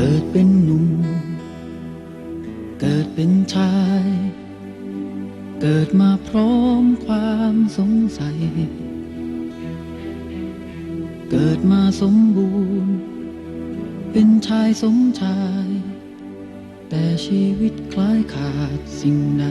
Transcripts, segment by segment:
กิดเป็นหนุ่ม เกิดเป็นชาย เกิดมาพร้อมความสงสัย เกิดมาสมบูรณ์ เป็นชายสมชาย แต่ชีวิตคล้ายขาดสิ่งใด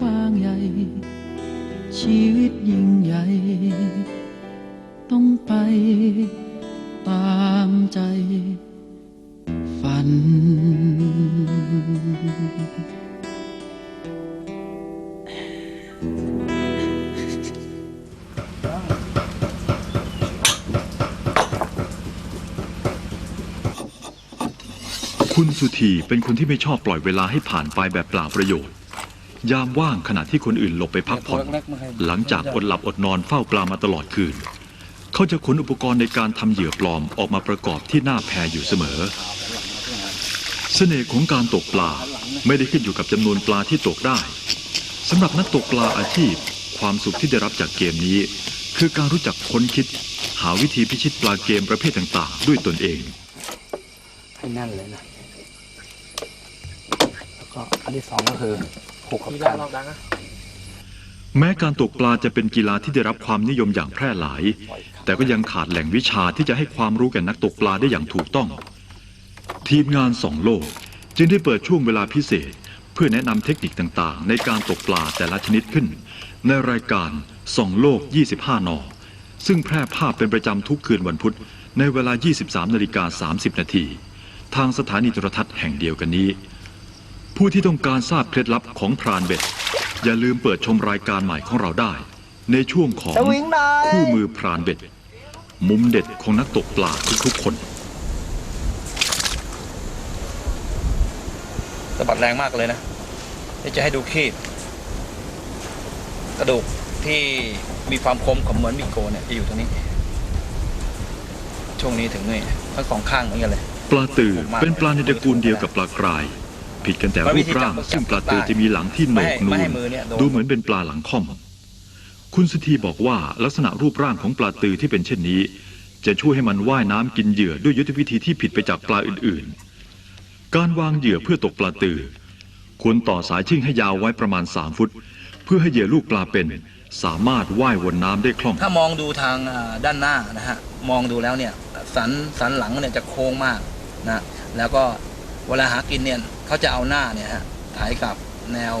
กว้างใหญ่ ชีวิตยิ่งใหญ่ ต้องไปตามใจ ฝัน คุณสุธีเป็นคนที่ไม่ชอบปล่อยเวลาให้ผ่านไปแบบเปล่าประโยชน์ ยามว่างขณะที่คนอื่นหลบไปพักผ่อน หลังจากอดหลับอดนอนเฝ้าปลามาตลอดคืน เขาจะขนอุปกรณ์ในการทำเหยื่อปลอมออกมาประกอบที่หน้าแพอยู่เสมอ เสน่ห์ของการตกปลาไม่ได้ขึ้นอยู่กับจำนวนปลาที่ตกได้สำหรับนักตกปลาอาชีพ ความสุขที่ได้รับจากเกมนี้ คือการรู้จักค้นคิด หาวิธีพิชิตปลาเกมประเภทต่าง ๆ ด้วยตนเองให้แน่นเลยนะ แล้วก็อันที่สองก็คือ ผูกกับทีกัละนแม้การตกปลาจะเป็นกีฬาที่ได้รับความนิยมอย่างแพร่หลาย แต่ก็ยังขาดแหล่งวิชาที่จะให้ความรู้แก่นักตกปลาได้อย่างถูกต้อง ทีมงานสองโลก จึงได้เปิดช่วงเวลาพิเศษ เพื่อแนะนำเทคนิคต่างๆ ในการตกปลาแต่ละชนิดขึ้น ในรายการสองโลก 25 นอ ซึ่งแพร่ภาพเป็นประจำทุกคืนวันพุธ ในเวลา 23นาฬิกา30 นาทีทางสถานีโทรทัศน์แห่งเดียวกันนี้ ผู้ที่ต้องการทราบเคล็ดลับของพรานเบ็ด อย่าลืมเปิดชมรายการใหม่ของเราได้ ในช่วงของคู่มือพรานเบ็ด มุมเด็ดของนักตกปลาทุกๆคน สะบัดแรงมากเลยนะนี่จะให้ดูคีบกระดูกที่มีความคมของเหมือนมิโกเนี่ยจะอยู่ตรงนี้ ช่วงนี้ถึงนี่ทั้งสองข้างเหมือนกันเลย ปลาตือเป็นปลาในตระกูลเดียวกับปลากราย ผิดกันแต่รูปร่าง ซึ่งปลาตือจะมีหลังที่โหนกนูไม่นให้มือเนี่ยโดนดูเหมือนเป็นปลาหลังค่อม คุณสุธีบอกว่าลักษณะรูปร่างของปลาตือที่เป็นเช่นนี้ จะช่วยให้มันว่ายน้ำกินเหยื่อด้วยยุทธวิธีที่ผิดไปจากปลาอื่นๆ การวางเหยื่อเพื่อตกปลาตือ ควรต่อสายชิ่งให้ยาวไว้ประมาณ 3 ฟุต เพื่อให้เหยื่อลูกปลาเป็น สามารถว่ายวนน้ำได้คล่อง ถ้ามองดูทางอ่าด้านหน้านะฮะมองดูแล้วเนี่ยสันสันหลังเนี่ยจะโค้งมากนะแล้วก็เวลาหากินเนี่ย เขาจะเอาหน้าเนี่ยฮะถ่ายกับแนว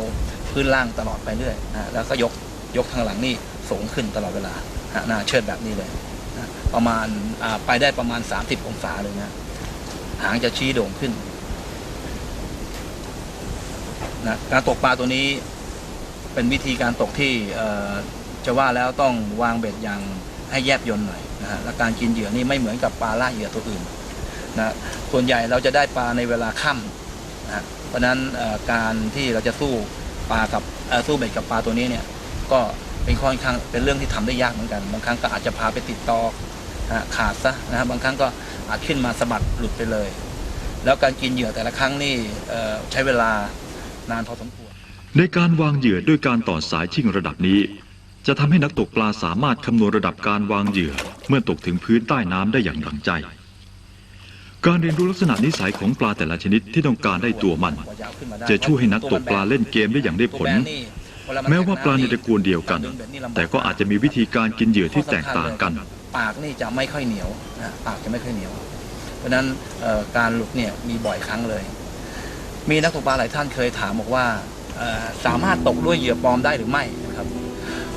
พื้นล่างตลอดไปเรื่อยนะแล้วก็ยกยกทางหลังนี่สูงขึ้นตลอดเวลาฮะหน้าเชิดแบบนี้เลยนะประมาณไปได้ประมาณ 30 องศาเลยนะหางจะชี้โด่งขึ้นนะการตกปลาตัวนี้เป็นวิธีการตกที่จะว่าแล้วต้องวางเบ็ดอย่างให้แยบยนต์หน่อยนะฮะและการกินเหยื่อนี่ไม่เหมือนกับปลาล่าเหยื่อตัวอื่นนะส่วนใหญ่เราจะได้ปลาในเวลาค่ำ นะเพราะนั้นการที่เราจะสู้ปลากับสู้เบ็ดกับปลาตัวนี้เนี่ยก็เป็นค่อนข้างเป็นเรื่องที่ทำได้ยากเหมือนกัน บางครั้งก็อาจจะพาไปติดตอขาดซะนะฮะบบางครั้งก็อาจขึ้นมาสะบัดหลุดไปเลย แล้วการกินเหยื่อแต่ละครั้งนี่ใช้เวลานานพอสมควรในการวางเหยื่อด้วยการต่อสายชิ่งระดับนี้ จะทำให้นักตกปลาสามารถคำนวณระดับการวางเหยื่อเมื่อตกถึงพื้นใต้น้ำได้อย่างดังใจ การเรียนรู้ลักษณะนิสัยของปลาแต่ละชนิดที่ต้องการได้ตัวมัน จะช่วยให้นักตกปลาเล่นเกมได้อย่างได้ผล แม้ว่าปลาในตระกูลเดียวกัน แต่ก็อาจจะมีวิธีการกินเหยื่อที่แตกต่างกัน ปากนี่จะไม่ค่อยเหนียวนะปากจะไม่ค่อยเหนียว เพราะนั้นการหลุดเนี่ยมีบ่อยครั้งเลย มีนักตกปลาหลายท่านเคยถามบอกว่าสามารถตกด้วยเหยื่อปลอมได้หรือไม่นะครับ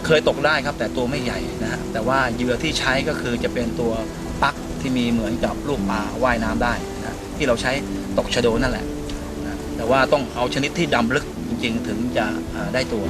เคยตกได้ครับแต่ตัวไม่ใหญ่นะฮะแต่ว่าเหยื่อที่ใช้ก็คือจะเป็นตัว ปลั๊กที่มีเหมือนกับลูกปลาว่ายน้ำได้นะที่เราใช้ตกชะโดนั่นแหละนะแต่ว่าต้องเอาชนิดที่ดำลึกจริงๆถึงจะได้ตัว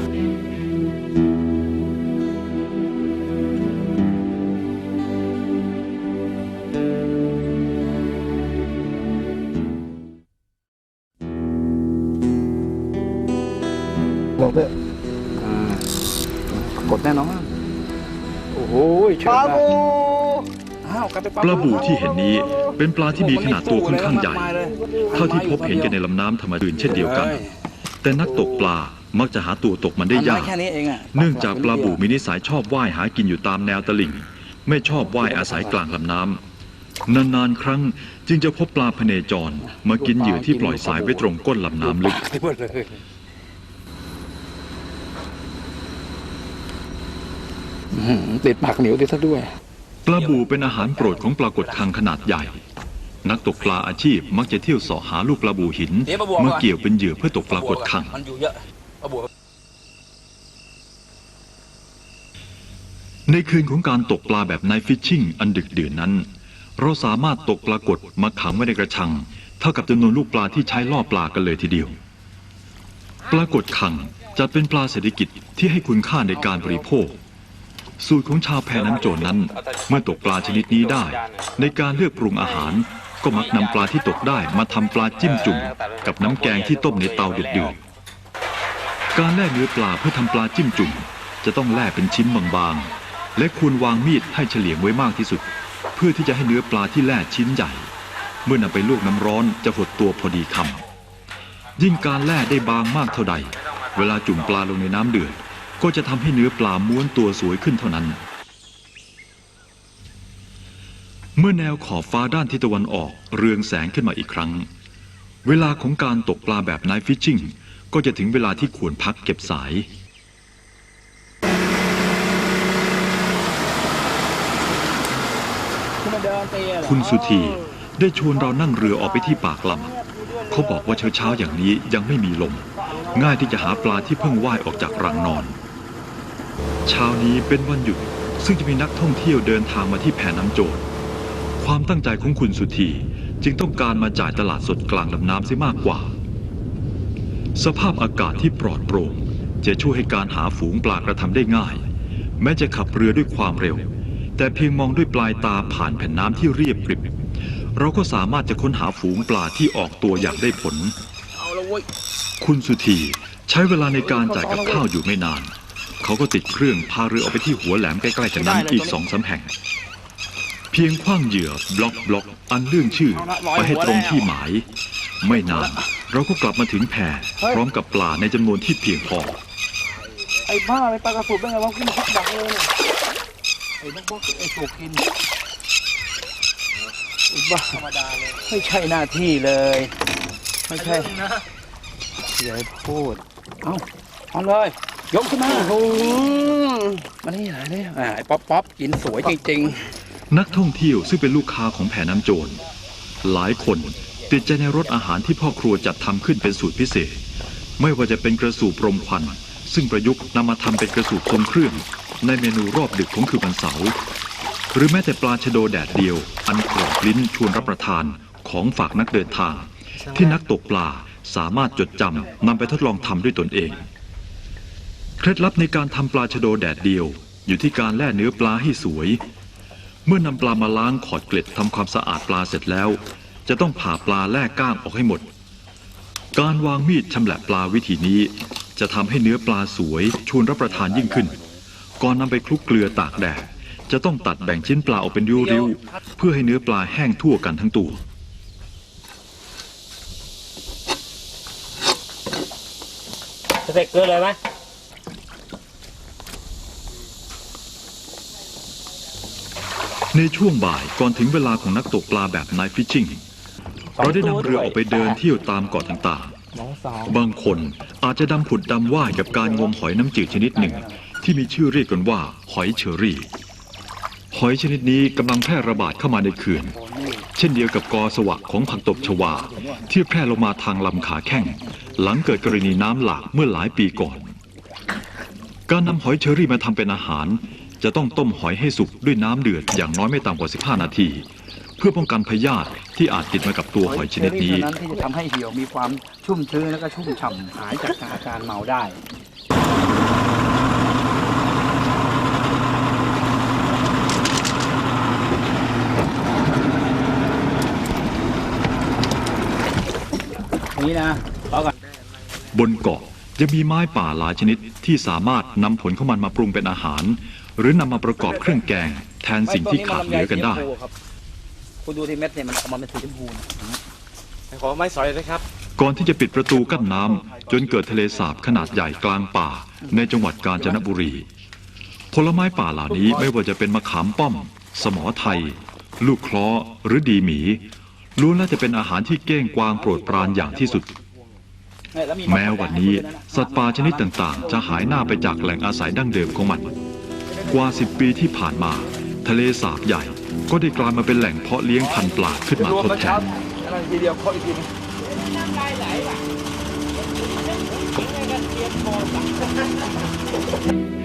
ปลาบูที่เห็นนี้เป็นปลาที่มีขนาดตัวค่อนข้างใหญ่ เท่าที่พบเห็นกันในลำน้ำธรรมดาเช่นเดียวกัน แต่นักตกปลามักจะหาตัวตกมันได้ยาก เนื่องจากปลาบูมีนิสัยชอบว่ายหากินอยู่ตามแนวตลิ่ง ไม่ชอบว่ายอาศัยกลางลำน้ำนานๆ ครั้งจึงจะพบปลาพเนจรมากินเหยื่อที่ปล่อยสายไว้ตรงก้นลำน้ำลึกไปหมดเลยอื้อหือติดปากเหนียวติดซะด้วย ปลาบูเป็นอาหารโปรดของปลากดคังขนาดใหญ่ นักตกปลาอาชีพมักจะเที่ยวเสาะหาลูกปลาบูหินเดี๋ยวปลาบูมาเกี่ยวเป็นเหยื่อเพื่อตกปลากดคังมันอยู่เยอะปลาบัวในคืนของการตกปลาแบบไนฟิชชิ่งอันดึกดื่นนั้น เราสามารถตกปลากดมาขังไว้ในกระชัง เท่ากับจำนวนลูกปลาที่ใช้ล่อปลากันเลยทีเดียว ปลากดขังจะเป็นปลาเศรษฐกิจที่ให้คุณค่าในการบริโภค สูตรของชาวแพน้ำโจรนั้น เมื่อตกปลาชนิดนี้ได้ ในการเลือกปรุงอาหาร ก็มักนำปลาที่ตกได้มาทำปลาจิ้มจุ่ม กับน้ำแกงที่ต้มในเตาเดือดๆการแล่เนื้อปลาเพื่อทำปลาจิ้มจุ่ม จะต้องแล่เป็นชิ้นบางๆ และควรวางมีดให้เฉลี่ยงไว้มากที่สุด เพื่อที่จะให้เนื้อปลาที่แล่ชิ้นใหญ่ เมื่อนำไปลวกน้ำร้อนจะหดตัวพอดีคำยิ่งการแล่ได้บางมากเท่าใด เวลาจุ่มปลาลงในน้ำเดือด ก็จะทำให้เนื้อปลาม้วนตัวสวยขึ้นเท่านั้น เมื่อแนวขอบฟ้าด้านทิศตะวันออกเรืองแสงขึ้นมาอีกครั้ง เวลาของการตกปลาแบบไนฟิชชิ่งก็จะถึงเวลาที่ควรพักเก็บสายคุณสุธีได้ชวนเรานั่งเรือออกไปที่ปากลำเขาบอกว่าเช้าๆอย่างนี้ยังไม่มีลม ง่ายที่จะหาปลาที่เพิ่งว่ายออกจากรังนอน เช้านี้เป็นวันหยุด ซึ่งจะมีนักท่องเที่ยวเดินทางมาที่แผ่น้ำโจรความตั้งใจของคุณสุธีจึงต้องการมาจ่ายตลาดสดกลางลำน้ำเสียมากกว่า สภาพอากาศที่ปลอดโปร่ง จะช่วยให้การหาฝูงปลากระทำได้ง่าย แม้จะขับเรือด้วยความเร็ว แต่เพียงมองด้วยปลายตาผ่านแผ่นน้ำที่เรียบกริบ เราก็สามารถจะค้นหาฝูงปลาที่ออกตัวอย่างได้ผล เอาละเว้ย คุณสุธีใช้เวลาในการจ่ายกับข้าวอยู่ไม่นาน เขาก็ติดเครื่องพาเรือออกไปที่หัวแหลมใกล้ๆกันนั้นอีกสองสามแห่ง เพียงคว้างเหยื่อบล็อกบล็อกอันเรื่องชื่อ ไปให้ตรงที่หมาย ไม่นานเราก็กลับมาถึงแพพร้อมกับปลาในจำนวนที่เพียงพอไอ้บ้าไปปลากระสุนได้ไงวะขึ้นมาพักดักเลยเนี่ยไอ้นกบอกไอ้ถูกกินไอ้บ้าธรรมดาเลยไม่ใช่หน้าที่เลย ไม่ใช่อย่าให้พูด เอ้าเอาเลย ยกขึ้นมาโอ้โมานี่หาเนี่ยอ่าไอ้ป๊อปป๊อปกินสวยจริงนักท่องเที่ยวซึ่งเป็นลูกค้าของแผ่น้ำโจรหลายคนติดใจในรสอาหารที่พ่อครัวจัดทำขึ้นเป็นสูตรพิเศษ ไม่ว่าจะเป็นกระสูบรมควัน ซึ่งประยุกต์นำมาทำเป็นกระสูบทรงเครื่อง ในเมนูรอบดึกของคืนวันเสาร์หรือแม้แต่ปลาชะโดแดดเดียว อันกรอบลิ้นชวนรับประทานของฝากนักเดินทาง ที่นักตกปลาสามารถจดจำนำไปทดลองทำด้วยตนเอง ล็ดลับในการทำปลาชะโดแดดเดียว อยู่ที่การแล่เนื้อปลาให้สวย เมื่อนำปลามาล้างขอดเกล็ดทำความสะอาดปลาเสร็จแล้ว จะต้องผ่าปลาแล่ก้างออกให้หมด การวางมีดชำแหละปลาวิธีนี้ จะทำให้เนื้อปลาสวยชวนรับประทานยิ่งขึ้น ก่อนนำไปคลุกเกลือตากแดดจะต้องตัดแบ่งชิ้นปลาออกเป็นริ้วๆเพื่อให้เนื้อปลาแห้งทั่วกันทั้งตัวจะใส่เกลือเลยไหม ในช่วงบ่ายก่อนถึงเวลาของนักตกปลาแบบไนฟิชชิ่งเราได้นำเรือออกไปเดินเที่ยวตามเกาะต่างๆน้องสาวๆบางคนอาจจะดำผุดดำว่ายกับการงมหอยน้ำจืดชนิดหนึ่ง ที่มีชื่อเรียกกันว่า หอยเชอรี่ หอยชนิดนี้กำลังแพร่ระบาดเข้ามาในเขื่อน เช่นเดียวกับกอสวะของผักตบชวา ที่แพร่ลงมาทางลำขาแข้ง หลังเกิดกรณีน้ำหลากเมื่อหลายปีก่อน การนำหอยเชอรี่มาทำเป็นอาหาร จะต้องต้มหอยให้สุกด้วยน้ำเดือดอย่างน้อยไม่ต่ำกว่า 15 นาที เพื่อป้องกันพยาธิที่อาจติดมากับตัวหอยชนิดนี้ เท่านั้นที่จะทำให้เหี่ยวมีความชุ่มชื้นแล้วก็ชุ่มฉ่ำหายจากอาการเมาได้ นี่นะต่อก่อนบนเกาะจะมีไม้ป่าหลายชนิดที่สามารถนำผลของมันมาปรุงเป็นอาหาร หรือนำมาประกอบเครื่องแกง แทนสิ่งที่ขาดเหลือกันได้ คุณดูที่เม็ดเนี่ยมันออกมาเป็นสีชมพูนะขอไม้สอยเลยครับ ก่อนที่จะปิดประตูกั้นน้ำจนเกิดทะเลสาบขนาดใหญ่กลางป่า ในจังหวัดกาญจนบุรี ผลไม้ป่าเหล่านี้ไม่ว่าจะเป็นมะขามป้อม สมอไทย ลูกเคล้อหรือดีหมีล้วนแล้วจะเป็นอาหารที่เก้งกวางโปรดปรานอย่างที่สุดเนี่ยล้วแม้วันนี้ สัตว์ป่าชนิดต่างๆ จะหายหน้าไปจากแหล่งอาศัยดั้งเดิมของมัน กว่าสิบปีที่ผ่านมา ทะเลสาบใหญ่ ก็ได้กลายมาเป็นแหล่งเพาะเลี้ยงพันธุ์ปลาขึ้นมาทดแทนอะไรทีเดียวเคาะอีกทีนึงคื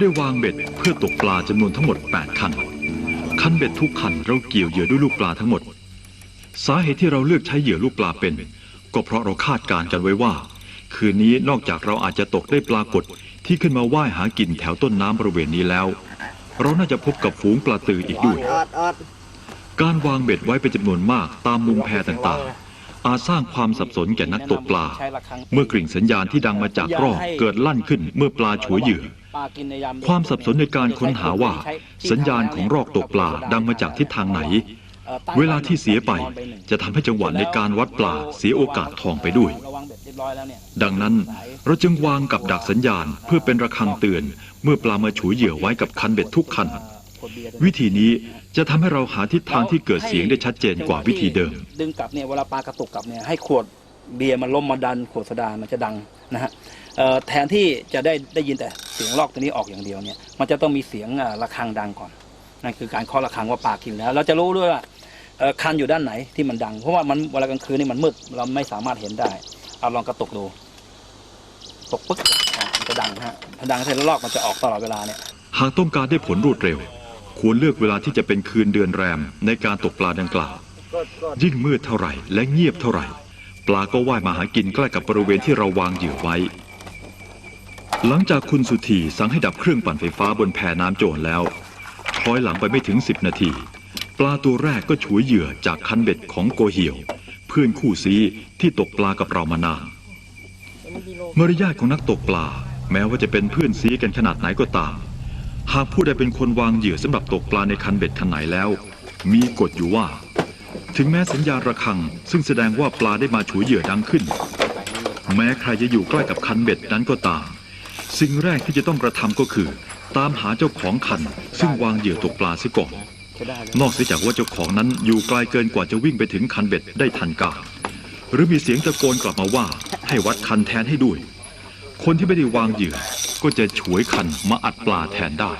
ได้วางเบ็ดเพื่อตกปลาจำนวนทั้งหมด 8 คัน คันเบ็ดทุกคันเราเกี่ยวเหยื่อด้วยลูกปลาทั้งหมด สาเหตุที่เราเลือกใช้เหยื่อลูกปลาเป็น ก็เพราะเราคาดการณ์กันไว้ว่า คืนนี้นอกจากเราอาจจะตกได้ปลากดที่ขึ้นมาว่ายหากินแถวต้นน้ำบริเวณนี้แล้ว เราน่าจะพบกับฝูงปลาตืออีกด้วย การวางเบ็ดไว้เป็นจำนวนมากตามมุมแพต่างๆ อาจสร้างความสับสนแก่นักตกปลาใช้ระฆังเมื่อกริ่งสัญญาณที่ดังมาจากรอกเกิดลั่นขึ้นเมื่อปลาฉวยเหยื่อปลากินในยความสับสนในการค้นหาว่า สัญญาณของรอกตกปลาดังมาจากทิศทางไหนอ่อตั้งเวลาที่เสียไปจะทำให้จังหวะในการวัดปลาเสียโอกาสทองไปด้วยระวังเบ็ดเรียบร้อยแล้วเนี่ยดังนั้นเราจึงวางกับดักสัญญาณเพื่อเป็นระฆังเตือน เมื่อปลามาฉวยเหยื่อไว้กับคันเบ็ดทุกคันขวดเบียร์วิธีนี้ จะทำให้เราหาทิศทางที่เกิดเสียงได้ชัดเจนกว่าวิธีเดิม ดึงกลับเนี่ยเวลาปลากระตุกกลับเนี่ยให้ขวดเบียร์มันล้มมาดันขวดโซดามันจะดังนะฮะเอ่อแทนที่จะได้ได้ยินแต่เสียงลอกตัวนี้ออกอย่างเดียวเนี่ยมันจะต้องมีเสียงอ่าระฆังดังก่อนนั่นคือการเคาะระฆังว่าปลากินแล้ว เราจะรู้ด้วยว่าเอ่อคันอยู่ด้านไหนที่มันดัง เพราะว่ามันเวลากลางคืนนี่มันมืดเราไม่สามารถเห็นได้เอาลองกระตุกดูตกปึ๊กอะมันจะดังฮะพอดังเสร็จแล้วลอกมันจะออกตลอดเวลาเนี่ย หากต้องการได้ผลรวดเร็ว ควรเลือกเวลาที่จะเป็นคืนเดือนแรมในการตกปลาดังกล่าว ยิ่งมืดเท่าไหร่และเงียบเท่าไหร่ ปลาก็ว่ายมาหากินใกล้กับบริเวณที่เราวางเหยื่อไว้ หลังจากคุณสุธีสั่งให้ดับเครื่องปั่นไฟฟ้าบนแพน้ำโจรแล้วคล้อยหลังไปไม่ถึง 10 นาที ปลาตัวแรกก็ฉวยเหยื่อจากคันเบ็ดของโกเหี่ยว เพื่อนคู่ซีที่ตกปลากับเรามานานมารยาทของนักตกปลา แม้ว่าจะเป็นเพื่อนซีกันขนาดไหนก็ตาม หากผู้ใดเป็นคนวางเหยื่อสำหรับตกปลาในคันเบ็ดคันไหนแล้ว มีกฎอยู่ว่า ถึงแม้สัญญาระฆัง ซึ่งแสดงว่าปลาได้มาฉวยเหยื่อดังขึ้น แม้ใครจะอยู่ใกล้กับคันเบ็ดนั้นก็ตาม สิ่งแรกที่จะต้องกระทำก็คือ ตามหาเจ้าของคัน ซึ่งวางเหยื่อตกปลาเสียก่อนนอกเสียจากว่าเจ้าของนั้นอยู่ไกลเกินกว่าจะวิ่งไปถึงคันเบ็ดได้ทันการหรือมีเสียงตะโกนกลับมาว่าให้วัดคันแทนให้ด้วย คนที่ไม่ได้วางเหยื่อ ก็จะฉวยคันมาอัดปลาแทนได้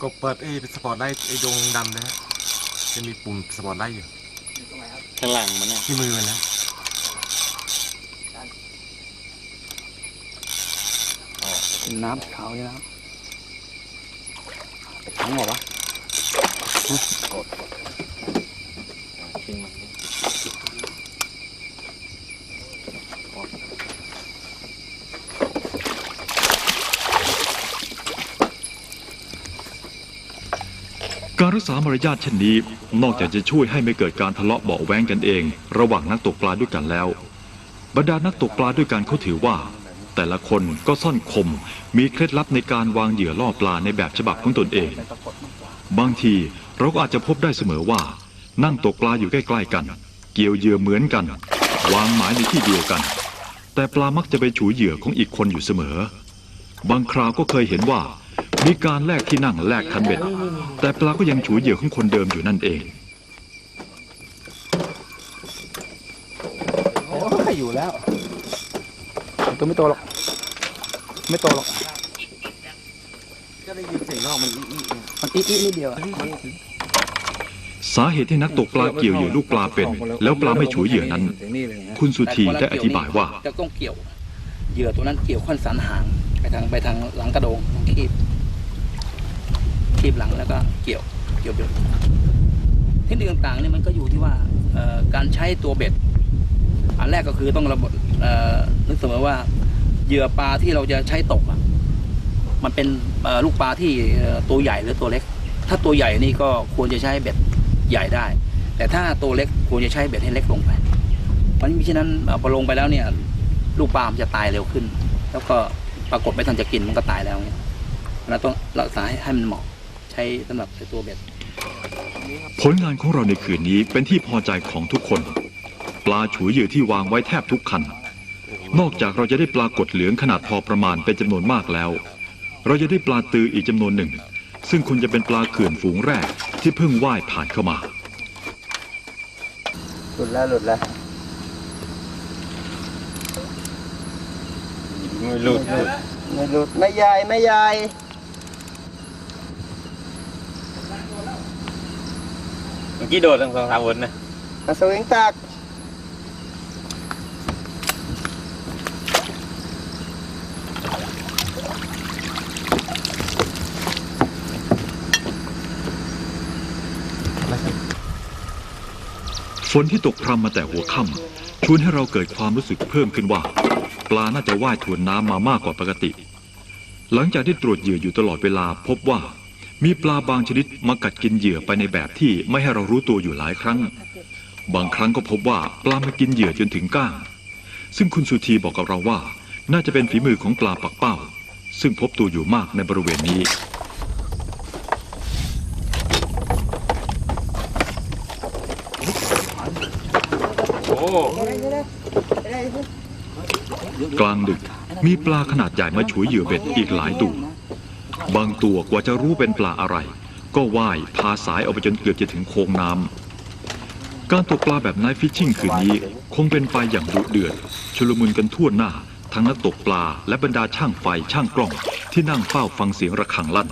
กดเปิดไอ้สปอร์ตไลท์ไอ้ดวงดำนะฮะจะมีปุ่มสปอร์ตไลท์อยู่ข้างหลังมันนะที่มือมันนะน้ำขาวนี่นะครับถังเหรอวะทิ้งมัน การรักษามารยาทเช่นนี้ นอกจากจะช่วยให้ไม่เกิดการทะเลาะเบาะแว้งกันเอง ระหว่างนักตกปลาด้วยกันแล้ว บรรดานักตกปลาด้วยกันเขาถือว่า แต่ละคนก็ซ่อนคม มีเคล็ดลับในการวางเหยื่อล่อปลาในแบบฉบับของตนเอง บางทีเราก็อาจจะพบได้เสมอว่า นั่งตกปลาอยู่ใกล้ๆกัน เกี่ยวเหยื่อเหมือนกัน วางหมายในที่เดียวกัน แต่ปลามักจะไปฉวยเหยื่อของอีกคนอยู่เสมอ บางคราวก็เคยเห็นว่า มีการแลกที่นั่งแลกคันเบ็ดแต่ปลาก็ยังฉวยเหยื่อของคนเดิมอยู่นั่นเองโอ้ยอยู่แล้ว ตัวไม่โตหรอก ไม่โตหรอก ก็ได้ยินเสียงนอกมันอีอีมันอีอีนิดเดียวอะสาเหตุที่นักตกปลาเกี่ยวเหยื่อลูกปลาเป็น แล้วปลาไม่ฉวยเหยื่อนั้น คุณสุธีได้อธิบายว่าจะต้องเกี่ยวเหยื่อตัวนั้นเกี่ยวข้อนสันหางไปทางไปทางหลังกระโดงทางคีบ คีบหลังแล้วก็เกี่ยวเกี่ยวเบ็ดเทคนิคต่างๆนี่มันก็อยู่ที่ว่าการใช้ตัวเบ็ด อันแรกก็คือต้องระบบนึกเสมอว่าเหยื่อปลาที่เราจะใช้ตกมันเป็นลูกปลาที่ตัวใหญ่หรือตัวเล็ก ถ้าตัวใหญ่นี่ก็ควรจะใช้เบ็ดใหญ่ได้ แต่ถ้าตัวเล็กควรจะใช้เบ็ดให้เล็กลงไปมันมิฉะนั้นพอลงไปแล้วเนี่ย ลูกปลามันจะตายเร็วขึ้น แล้วก็ปรากฏไม่ทันจะกินมันก็ตายแล้วเนี่ยเราต้องรักษาให้ให้มันเหมาะ ใช้สำหรับตัวเบ็ด ผลงานของเราในคืนนี้เป็นที่พอใจของทุกคน ปลาฉวยเหยื่อที่วางไว้แทบทุกคัน นอกจากเราจะได้ปลากดเหลืองขนาดพอประมาณเป็นจำนวนมากแล้ว เราจะได้ปลาตืออีกจำนวนหนึ่ง ซึ่งคุณจะเป็นปลาเขื่อนฝูงแรกที่เพิ่งว่ายผ่านเข้ามา หลุดแล้วหลุดแล้วไม่หลุดไม่หลุดไม่ใหญ่ไม่ใหญ่ มื่อกี้โดดตั้งสองสามวนนะมาสวิงตักฝนที่ตกพรำมาแต่หัวค่ำชวนให้เราเกิดความรู้สึกเพิ่มขึ้นว่า ปลาน่าจะว่ายทวนน้ำมามากกว่าปกติ หลังจากที่ตรวจเหยื่ออยู่ตลอดเวลาพบว่า มีปลาบางชนิดมากัดกินเหยื่อไปในแบบที่ไม่ให้เรารู้ตัวอยู่หลายครั้ง บางครั้งก็พบว่าปลามากินเหยื่อจนถึงก้าง ซึ่งคุณสุธีบอกกับเราว่า น่าจะเป็นฝีมือของปลาปักเป้า ซึ่งพบตัวอยู่มากในบริเวณนี้กลางดึกมีปลาขนาดใหญ่มาฉวยเหยื่อเบ็ดอีกหลายตัว บางตัวกว่าจะรู้เป็นปลาอะไร ก็ว่ายพาสายออกไปจนเกือบจะถึงโค้งน้ำการตกปลาแบบไนท์ฟิชชิ่งคืนนี้ คงเป็นไปอย่างดุเดือด ชุลมุนกันทั่วหน้า ทั้งนักตกปลาและบรรดาช่างไฟช่างกล้อง ที่นั่งเฝ้าฟังเสียงระฆังลั่น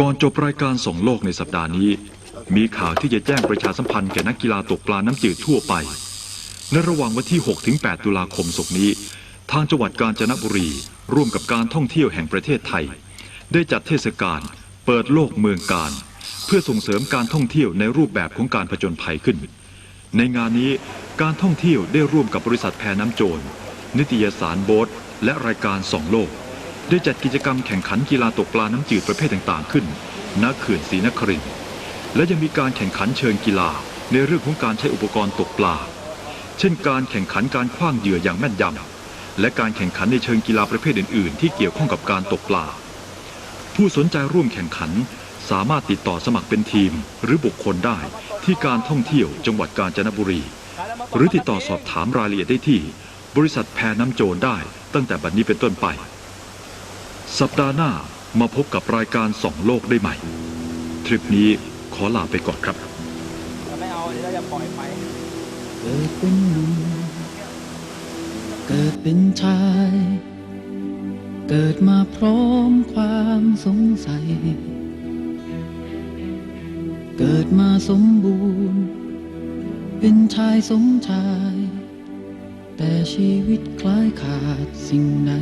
ก่อนจบรายการส่งโลกในสัปดาห์นี้ มีข่าวที่จะแจ้งประชาสัมพันธ์แก่นักกีฬาตกปลาน้ำจืดทั่วไปในระหว่างวันที่ 6-8 ตุลาคมศกนี้ ทางจังหวัดกาญจนบุรี ร่วมกับการท่องเที่ยวแห่งประเทศไทย ได้จัดเทศกาลเปิดโลกเมืองการ เพื่อส่งเสริมการท่องเที่ยวในรูปแบบของการผจญภัยขึ้น ในงานนี้การท่องเที่ยวได้ร่วมกับบริษัทแพน้ำโจร นิตยสารโบ๊ทและรายการสองโลก ได้จัดกิจกรรมแข่งขันกีฬาตกปลาน้ำจืดประเภทต่างๆ ขึ้นณเขื่อนศรีนครินทร์และยังมีการแข่งขันเชิงกีฬาในเรื่องของการใช้อุปกรณ์ตกปลา เช่นการแข่งขันการคว้างเหยื่ออย่างแม่นยำ และการแข่งขันในเชิงกีฬาประเภทอื่น ๆ ที่เกี่ยวข้องกับการตกปลา ผู้สนใจร่วมแข่งขันสามารถติดต่อสมัครเป็นทีมหรือบุคคลได้ที่การท่องเที่ยวจังหวัดกาญจนบุรี หรือติดต่อสอบถามรายละเอียดได้ที่ บริษัทแพน้ำโจรได้ตั้งแต่บัดนี้เป็นต้นไป สัปดาห์หน้ามาพบกับรายการสองโลกได้ใหม่ ทริปนี้ขอลาไปก่อนครับไม่เอาเดี๋ยวเราจะปล่อยไปเกิดเป็นหนุ่ม เกิดเป็นชาย เกิดมาพร้อมความสงสัย เกิดมาสมบูรณ์ เป็นชายสมชาย แต่ชีวิตคล้ายขาดสิ่งใด